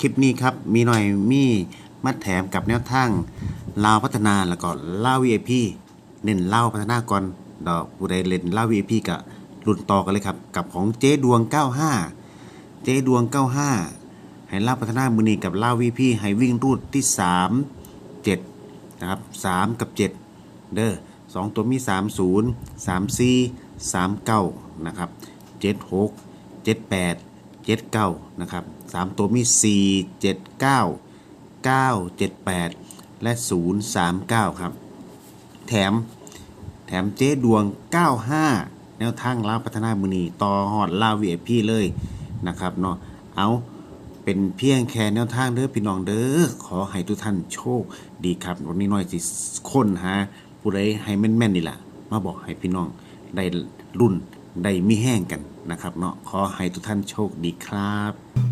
คลิปนี้ครับ มีหน่อยมีมาแถมกับแนวทางลาวพัฒนาแล้วก็ลาว VIP เน้นเล่าพัฒนาก่อนดอกผู้ใดเล่นเล่าว VIP ก็รุ่นต่อกันเลยครับ กับของเจ๊ดวง 95 เจ๊ดวง 95 ให้เล่าพัฒนามือนีกับเล่าว VIP ให้วิ่งรูดที่ 3 7 นะครับ 3 กับ 7 เด้อสองตัวมี 30 34 39 นะครับ 76 78 79นะครับ3ตัวมี4 7 9 9 7 8และ039ครับ แถมแถมเจ๊ดวง 95 แนวทางลาวพัฒนามือนีต่อหอดลาว VIP เลยนะครับเนาะเอาเป็นเพียงแค่แนวทางเด้อพี่น้องเด้อขอให้ทุกท่านโชคดีครับวันนี้น้อยสิค้นหาผู้ใดให้แม่นๆนี่แหละมาบอกให้พี่น้องได้รุ่น ได้มีแห้งกันนะครับเนาะขอให้ทุกท่านโชคดีครับ